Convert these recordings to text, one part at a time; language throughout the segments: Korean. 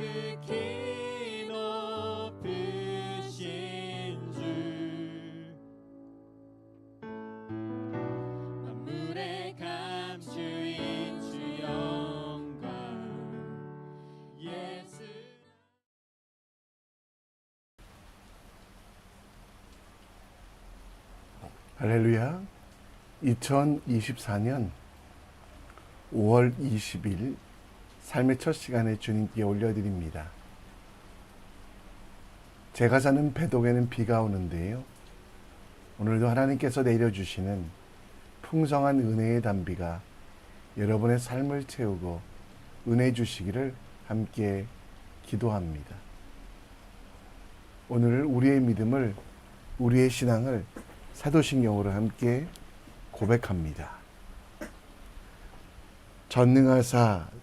지극히 할렐루야. 2024년 5월 20일 삶의 첫 시간에 주님께 올려드립니다. 제가 사는 배동에는 비가 오는데요. 오늘도 하나님께서 내려주시는 풍성한 은혜의 단비가 여러분의 삶을 채우고 은혜 주시기를 함께 기도합니다. 오늘 우리의 믿음을, 우리의 신앙을 사도신경으로 함께 고백합니다. 전능하사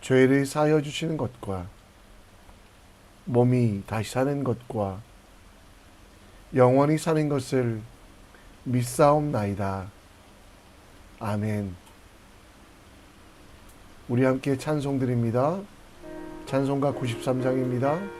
죄를 사하여 주시는 것과 몸이 다시 사는 것과 영원히 사는 것을 믿사옵나이다. 아멘. 우리 함께 찬송 드립니다. 찬송가 93장입니다.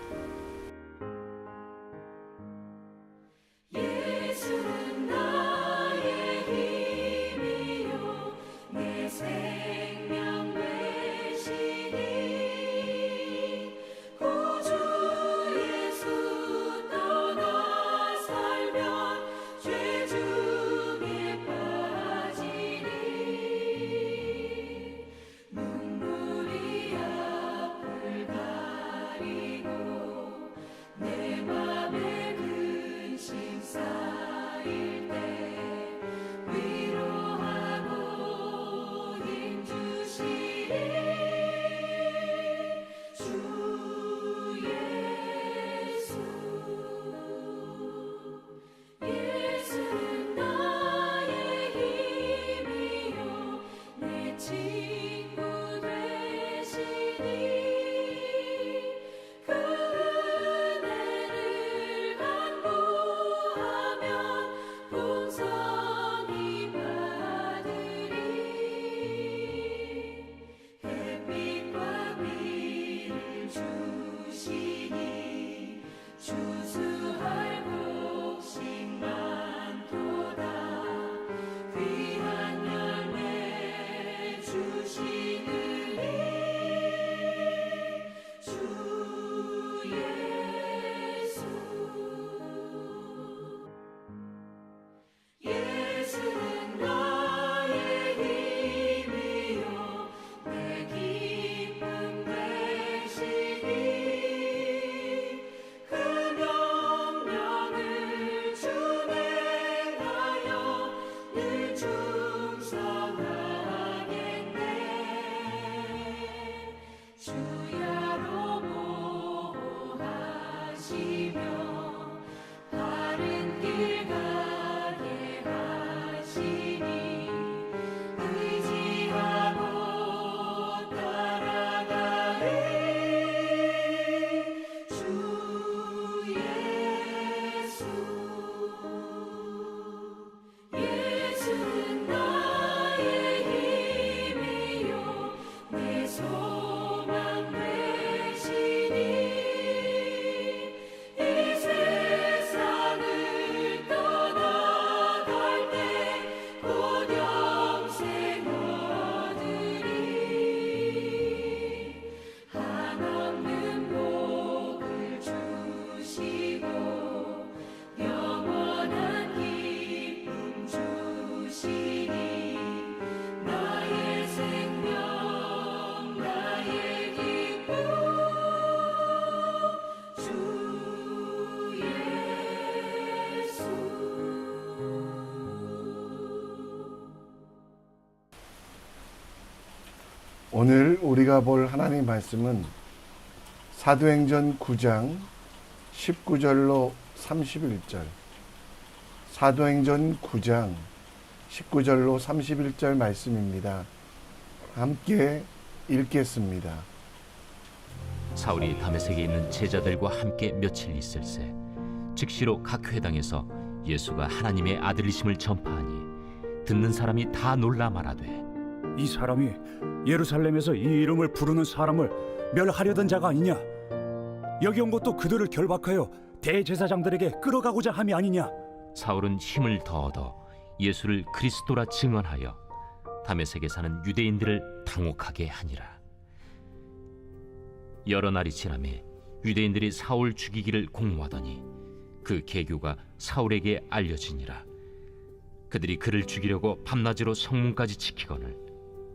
오늘 우리가 볼 하나님 말씀은 사도행전 9장 19절로 31절. 사도행전 9장 19절로 31절 말씀입니다. 함께 읽겠습니다. 사울이 다메섹에 있는 제자들과 함께 며칠 있을새 즉시로 각 회당에서 예수가 하나님의 아들이심을 전파하니 듣는 사람이 다 놀라 말하되 이 사람이 예루살렘에서 이 이름을 부르는 사람을 멸하려던 자가 아니냐? 여기 온 것도 그들을 결박하여 대제사장들에게 끌어가고자 함이 아니냐? 사울은 힘을 더 얻어 예수를 그리스도라 증언하여 다메섹에 사는 유대인들을 당혹하게 하니라 여러 날이 지나매 유대인들이 사울 죽이기를 공모하더니 그 계교가 사울에게 알려지니라 그들이 그를 죽이려고 밤낮으로 성문까지 지키거늘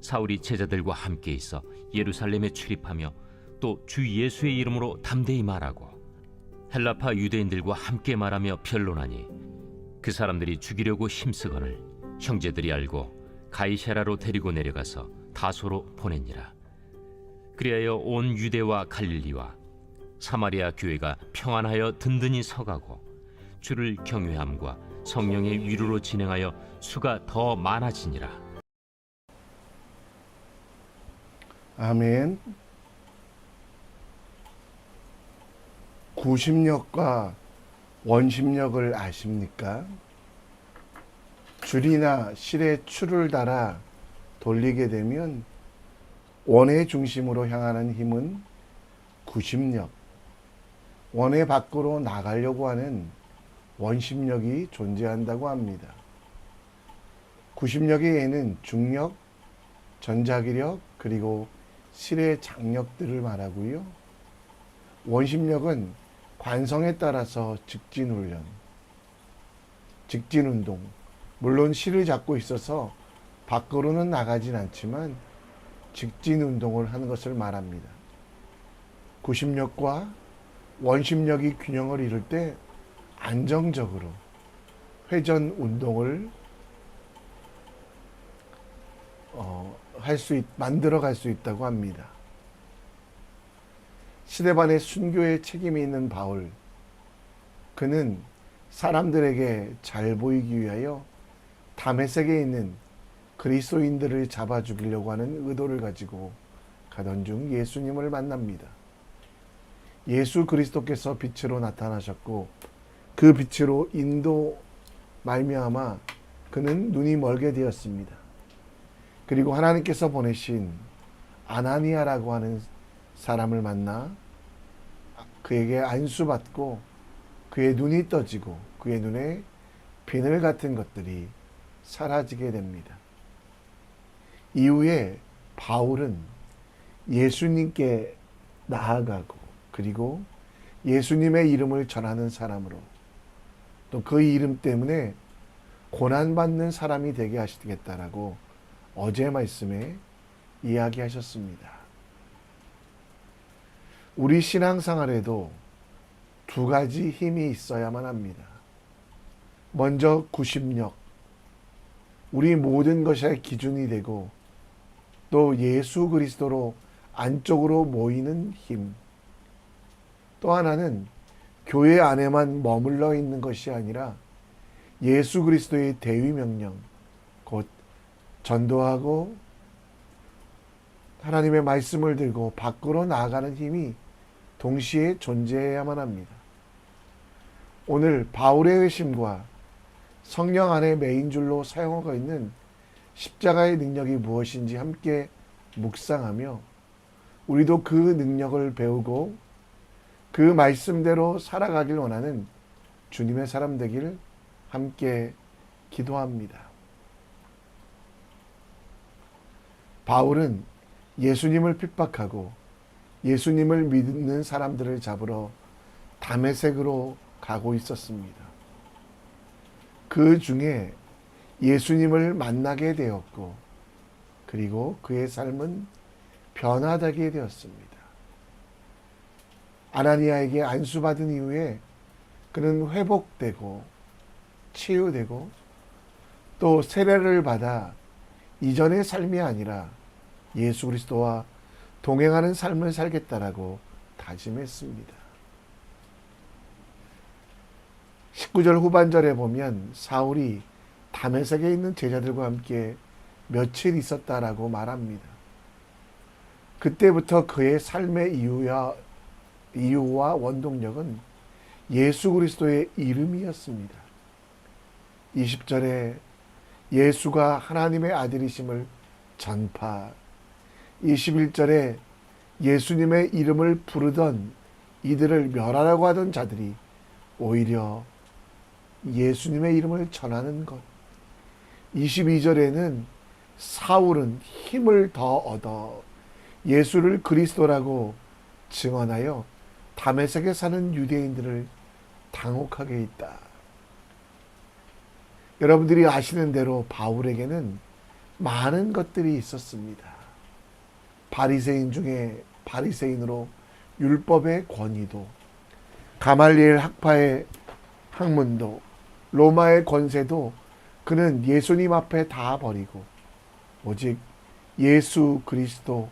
사울이 제자들과 함께 있어 예루살렘에 출입하며 또 주 예수의 이름으로 담대히 말하고 헬라파 유대인들과 함께 말하며 변론하니 그 사람들이 죽이려고 힘쓰거늘 형제들이 알고 가이샤라로 데리고 내려가서 다소로 보내니라. 그리하여 온 유대와 갈릴리와 사마리아 교회가 평안하여 든든히 서가고 주를 경외함과 성령의 위로로 진행하여 수가 더 많아지니라 아멘. 구심력과 원심력을 아십니까? 줄이나 실에 추를 달아 돌리게 되면 원의 중심으로 향하는 힘은 구심력, 원의 밖으로 나가려고 하는 원심력이 존재한다고 합니다. 구심력의 예는 중력, 전자기력, 그리고 실의 장력들을 말하고요. 원심력은 관성에 따라서 직진 훈련, 직진 운동, 물론 실을 잡고 있어서 밖으로는 나가진 않지만 직진 운동을 하는 것을 말합니다. 구심력과 원심력이 균형을 이룰 때 안정적으로 회전 운동을 어, 할수 있, 만들어 갈 수 있다고 합니다. 시대반의 순교에 책임이 있는 바울. 그는 사람들에게 잘 보이기 위하여 다메섹에 있는 그리스도인들을 잡아 죽이려고 하는 의도를 가지고 가던 중 예수님을 만납니다. 예수 그리스도께서 빛으로 나타나셨고 그 빛으로 인도 말미암아 그는 눈이 멀게 되었습니다. 그리고 하나님께서 보내신 아나니아라고 하는 사람을 만나 그에게 안수받고 그의 눈이 떠지고 그의 눈에 비늘 같은 것들이 사라지게 됩니다. 이후에 바울은 예수님께 나아가고 그리고 예수님의 이름을 전하는 사람으로 또 그 이름 때문에 고난받는 사람이 되게 하시겠다라고 어제 말씀에 이야기하셨습니다. 우리 신앙생활에도 두 가지 힘이 있어야만 합니다. 먼저 구심력. 우리 모든 것의 기준이 되고 또 예수 그리스도로 안쪽으로 모이는 힘. 또 하나는 교회 안에만 머물러 있는 것이 아니라 예수 그리스도의 대위 명령, 곧 전도하고 하나님의 말씀을 들고 밖으로 나아가는 힘이 동시에 존재해야만 합니다. 오늘 바울의 회심과 성령 안에 메인 줄로 사용하고 있는 십자가의 능력이 무엇인지 함께 묵상하며 우리도 그 능력을 배우고 그 말씀대로 살아가길 원하는 주님의 사람 되길 함께 기도합니다. 바울은 예수님을 핍박하고 예수님을 믿는 사람들을 잡으러 담에색으로 가고 있었습니다. 그 중에 예수님을 만나게 되었고, 그리고 그의 삶은 변화되게 되었습니다. 아나니아에게 안수받은 이후에 그는 회복되고 치유되고 또 세례를 받아 이전의 삶이 아니라 예수 그리스도와 동행하는 삶을 살겠다라고 다짐했습니다. 19절 후반절에 보면 사울이 담에색에 있는 제자들과 함께 며칠 있었다라고 말합니다. 그때부터 그의 삶의 이유야, 이유와 원동력은 예수 그리스도의 이름이었습니다. 20절에 예수가 하나님의 아들이심을 전파. 21절에 예수님의 이름을 부르던 이들을 멸하라고 하던 자들이 오히려 예수님의 이름을 전하는 것. 22절에는 사울은 힘을 더 얻어 예수를 그리스도라고 증언하여 담에색에 사는 유대인들을 당혹하게 했다. 여러분들이 아시는 대로 바울에게는 많은 것들이 있었습니다. 바리새인 중에 바리새인으로 율법의 권위도, 가말리엘 학파의 학문도, 로마의 권세도 그는 예수님 앞에 다 버리고 오직 예수 그리스도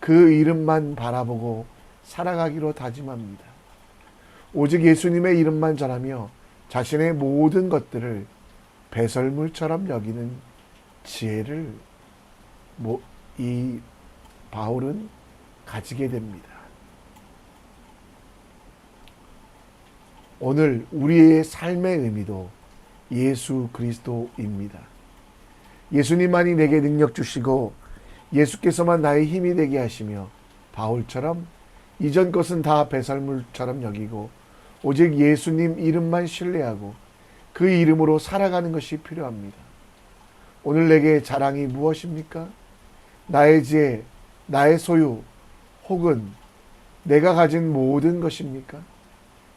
그 이름만 바라보고 살아가기로 다짐합니다. 오직 예수님의 이름만 전하며 자신의 모든 것들을 배설물처럼 여기는 지혜를 모- 이 바울은 가지게 됩니다. 오늘 우리의 삶의 의미도 예수 그리스도입니다. 예수님만이 내게 능력 주시고 예수께서만 나의 힘이 되게 하시며 바울처럼 이전 것은 다 배설물처럼 여기고 오직 예수님 이름만 신뢰하고 그 이름으로 살아가는 것이 필요합니다. 오늘 내게 자랑이 무엇입니까? 나의 지혜, 나의 소유, 혹은 내가 가진 모든 것입니까?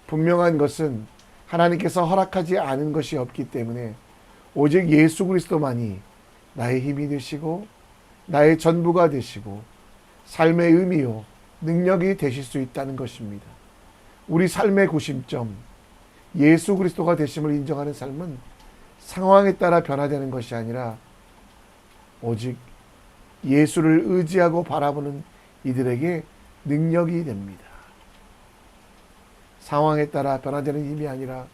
분명한 것은 하나님께서 허락하지 않은 것이 없기 때문에 오직 예수 그리스도만이 나의 힘이 되시고 나의 전부가 되시고 삶의 의미요 능력이 되실 수 있다는 것입니다. 우리 삶의 구심점 예수 그리스도가 되심을 인정하는 삶은 상황에 따라 변화되는 것이 아니라 오직 예수를 의지하고 바라보는 이들에게 능력이 됩니다. 상황에 따라 변화되는 힘이 아니라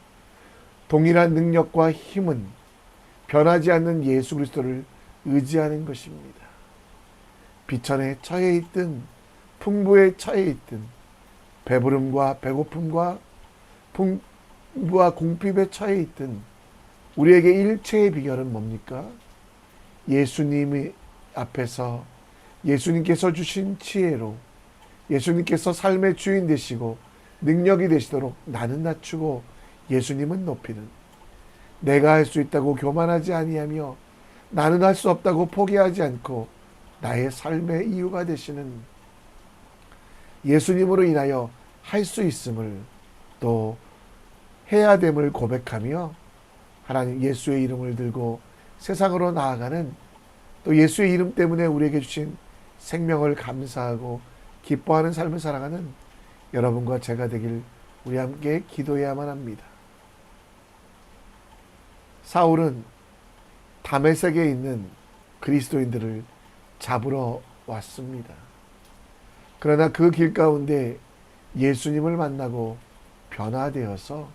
동일한 능력과 힘은 변하지 않는 예수 그리스도를 의지하는 것입니다. 비천에 처해 있든 풍부에 처해 있든 배부름과 배고픔과 풍 부와 공핍에 처해 있든 우리에게 일체의 비결은 뭡니까? 예수님이 앞에서 예수님께서 주신 지혜로 예수님께서 삶의 주인 되시고 능력이 되시도록 나는 낮추고 예수님은 높이는 내가 할 수 있다고 교만하지 아니하며 나는 할 수 없다고 포기하지 않고 나의 삶의 이유가 되시는 예수님으로 인하여 할 수 있음을 또 해야 됨을 고백하며 하나님 예수의 이름을 들고 세상으로 나아가는 또 예수의 이름 때문에 우리에게 주신 생명을 감사하고 기뻐하는 삶을 살아가는 여러분과 제가 되길 우리 함께 기도해야만 합니다. 사울은 담에색에 있는 그리스도인들을 잡으러 왔습니다. 그러나 그 길 가운데 예수님을 만나고 변화되어서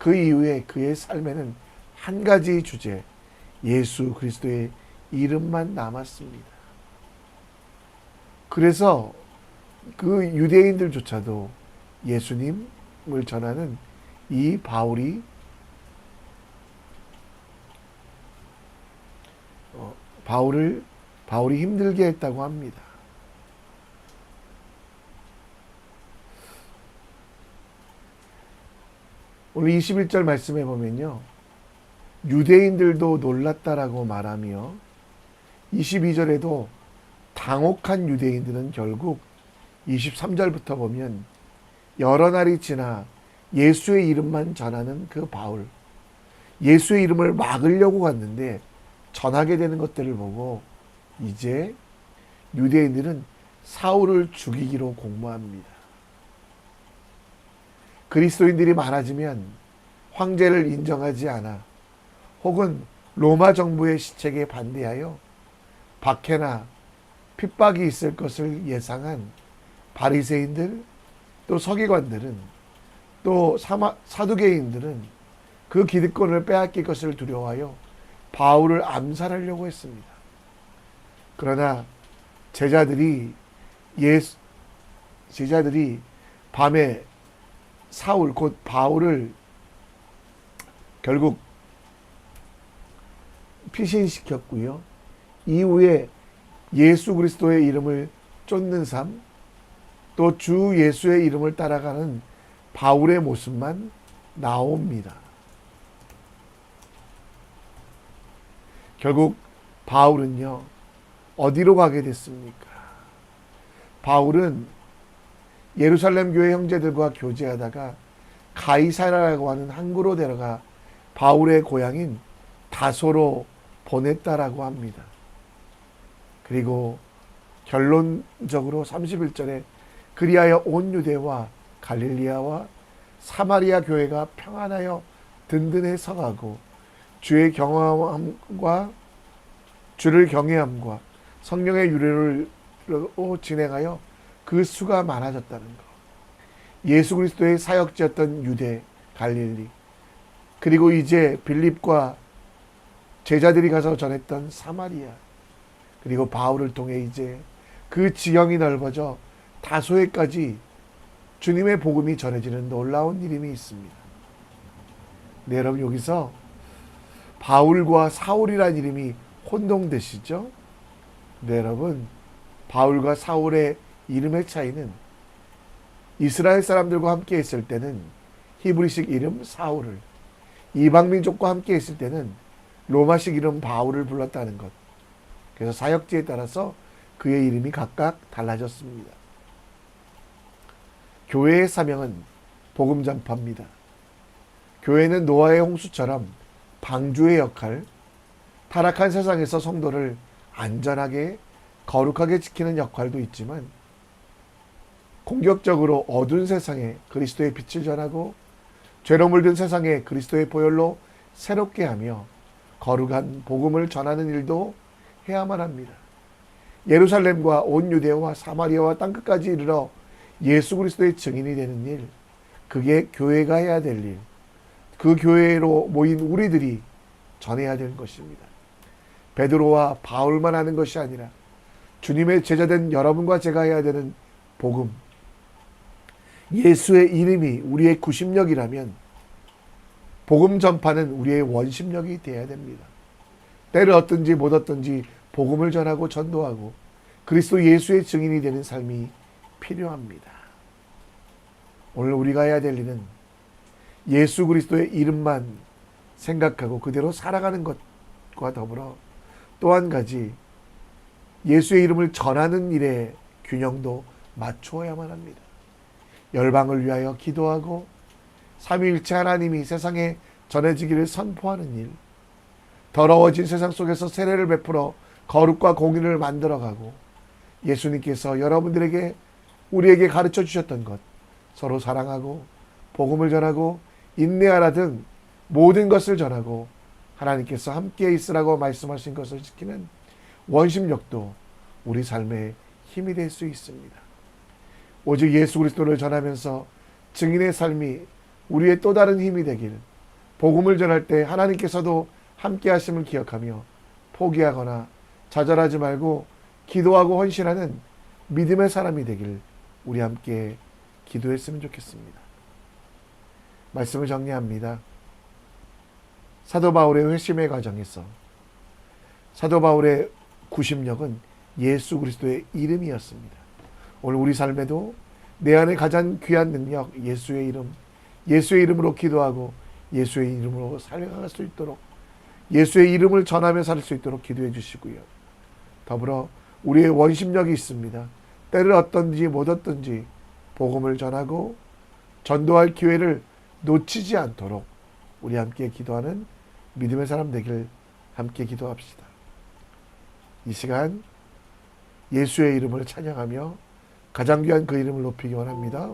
그 이후에 그의 삶에는 한 가지 주제, 예수 그리스도의 이름만 남았습니다. 그래서 그 유대인들조차도 예수님을 전하는 이 바울이 어, 바울을 바울이 힘들게 했다고 합니다. 오늘 21절 말씀해 보면요. 유대인들도 놀랐다라고 말하며 22절에도 당혹한 유대인들은 결국 23절부터 보면 여러 날이 지나 예수의 이름만 전하는 그 바울. 예수의 이름을 막으려고 갔는데 전하게 되는 것들을 보고 이제 유대인들은 사울을 죽이기로 공모합니다. 그리스도인들이 많아지면 황제를 인정하지 않아 혹은 로마 정부의 시책에 반대하여 박해나 핍박이 있을 것을 예상한 바리새인들 또 서기관들은 또 사마, 사두개인들은 그 기득권을 빼앗길 것을 두려워하여 바울을 암살하려고 했습니다. 그러나 제자들이 예수 제자들이 밤에 사울 곧 바울을 결국 피신시켰고요. 이후에 예수 그리스도의 이름을 쫓는 삶, 또 주 예수의 이름을 따라가는 바울의 모습만 나옵니다. 결국 바울은요, 어디로 가게 됐습니까? 바울은 예루살렘 교회 형제들과 교제하다가 가이사라라고 하는 항구로 데려가 바울의 고향인 다소로 보냈다라고 합니다. 그리고 결론적으로 31절에 그리하여 온 유대와 갈릴리아와 사마리아 교회가 평안하여 든든해 서가고 주의 경험함과 주를 경외함과 성령의 유래를 진행하여 그 수가 많아졌다는 것. 예수 그리스도의 사역지였던 유대, 갈릴리, 그리고 이제 빌립과 제자들이 가서 전했던 사마리아, 그리고 바울을 통해 이제 그 지형이 넓어져 다소에까지 주님의 복음이 전해지는 놀라운 일임이 있습니다. 네, 여러분 여기서 바울과 사울이라는 이름이 혼동되시죠? 네, 여러분 바울과 사울의 이름의 차이는 이스라엘 사람들과 함께 있을 때는 히브리식 이름 사울을 이방 민족과 함께 있을 때는 로마식 이름 바울을 불렀다는 것. 그래서 사역지에 따라서 그의 이름이 각각 달라졌습니다. 교회의 사명은 복음 전파입니다. 교회는 노아의 홍수처럼 방주의 역할, 타락한 세상에서 성도를 안전하게 거룩하게 지키는 역할도 있지만 공격적으로 어두운 세상에 그리스도의 빛을 전하고 죄로 물든 세상에 그리스도의 보혈로 새롭게 하며 거룩한 복음을 전하는 일도 해야만 합니다. 예루살렘과 온 유대와 사마리아와 땅끝까지 이르러 예수 그리스도의 증인이 되는 일, 그게 교회가 해야 될 일, 그 교회로 모인 우리들이 전해야 되는 것입니다. 베드로와 바울만 하는 것이 아니라 주님의 제자된 여러분과 제가 해야 되는 복음, 예수의 이름이 우리의 구심력이라면 복음 전파는 우리의 원심력이 되어야 됩니다. 때를 얻든지 못 얻든지 복음을 전하고 전도하고 그리스도 예수의 증인이 되는 삶이 필요합니다. 오늘 우리가 해야 될 일은 예수 그리스도의 이름만 생각하고 그대로 살아가는 것과 더불어 또 한 가지 예수의 이름을 전하는 일에 균형도 맞추어야만 합니다. 열방을 위하여 기도하고 삼위일체 하나님이 세상에 전해지기를 선포하는 일, 더러워진 세상 속에서 세례를 베풀어 거룩과 공의를 만들어가고 예수님께서 여러분들에게 우리에게 가르쳐 주셨던 것, 서로 사랑하고 복음을 전하고 인내하라 등 모든 것을 전하고 하나님께서 함께 있으라고 말씀하신 것을 지키는 원심력도 우리 삶의 힘이 될 수 있습니다. 오직 예수 그리스도를 전하면서 증인의 삶이 우리의 또 다른 힘이 되길 복음을 전할 때 하나님께서도 함께 하심을 기억하며 포기하거나 좌절하지 말고 기도하고 헌신하는 믿음의 사람이 되길 우리 함께 기도했으면 좋겠습니다. 말씀을 정리합니다. 사도 바울의 회심의 과정에서 사도 바울의 구심력은 예수 그리스도의 이름이었습니다. 오늘 우리 삶에도 내 안에 가장 귀한 능력 예수의 이름, 예수의 이름으로 기도하고 예수의 이름으로 살아갈 수 있도록 예수의 이름을 전하며 살 수 있도록 기도해 주시고요. 더불어 우리의 원심력이 있습니다. 때를 얻든지 못 얻든지 복음을 전하고 전도할 기회를 놓치지 않도록 우리 함께 기도하는 믿음의 사람 되길 함께 기도합시다. 이 시간 예수의 이름을 찬양하며 가장 귀한 그 이름을 높이기 원합니다.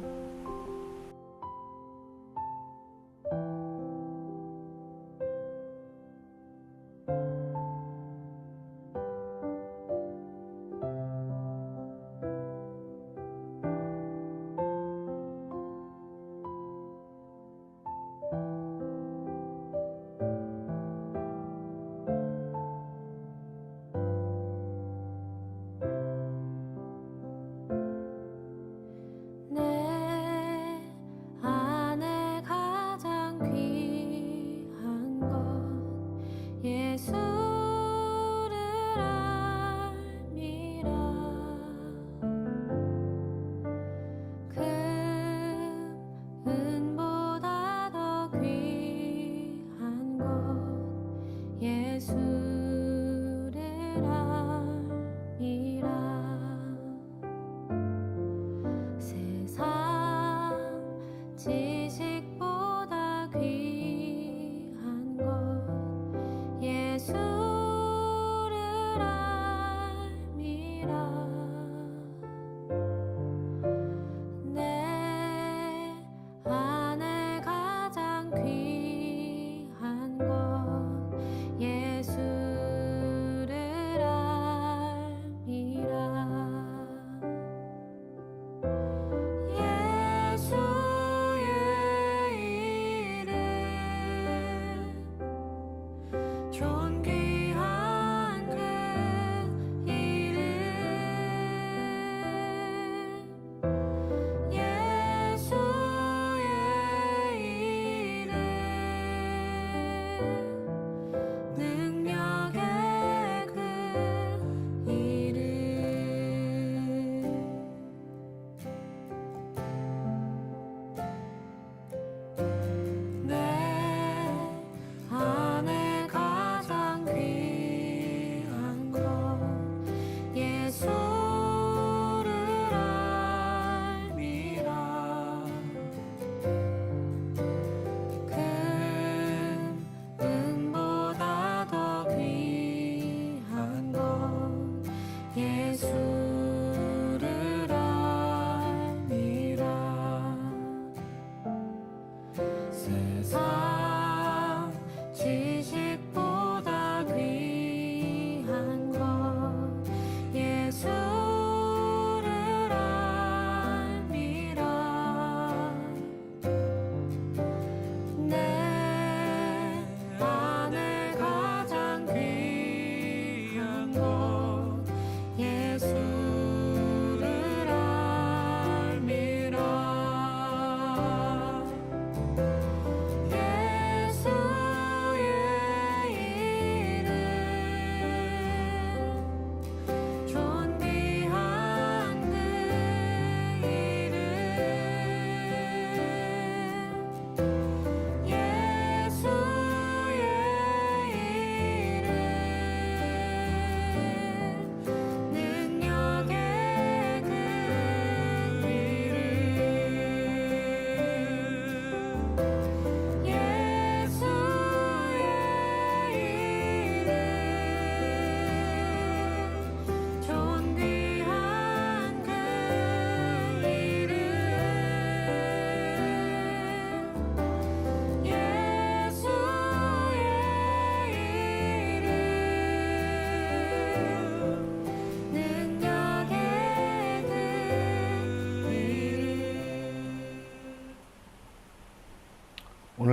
예수를 알미라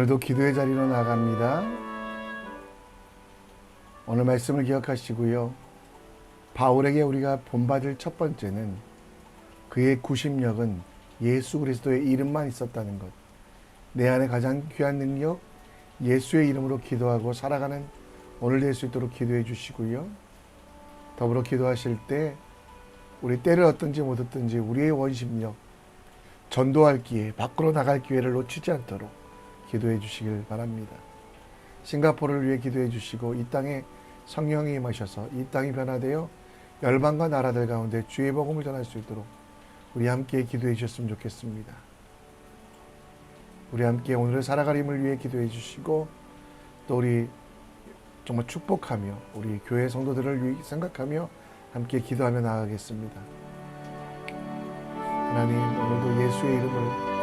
오늘도 기도의 자리로 나갑니다. 오늘 말씀을 기억하시고요. 바울에게 우리가 본받을 첫 번째는 그의 구심력은 예수 그리스도의 이름만 있었다는 것. 내 안에 가장 귀한 능력 예수의 이름으로 기도하고 살아가는 오늘 될 수 있도록 기도해 주시고요. 더불어 기도하실 때 우리 때를 얻든지 못 얻든지 우리의 원심력 전도할 기회, 밖으로 나갈 기회를 놓치지 않도록 기도해 주시길 바랍니다. 싱가포르를 위해 기도해 주시고 이 땅에 성령이 임하셔서 이 땅이 변화되어 열방과 나라들 가운데 주의 복음을 전할 수 있도록 우리 함께 기도해 주셨으면 좋겠습니다. 우리 함께 오늘을 살아갈 힘을 위해 기도해 주시고 또 우리 정말 축복하며 우리 교회 성도들을 생각하며 함께 기도하며 나아가겠습니다. 하나님 오늘도 예수의 이름을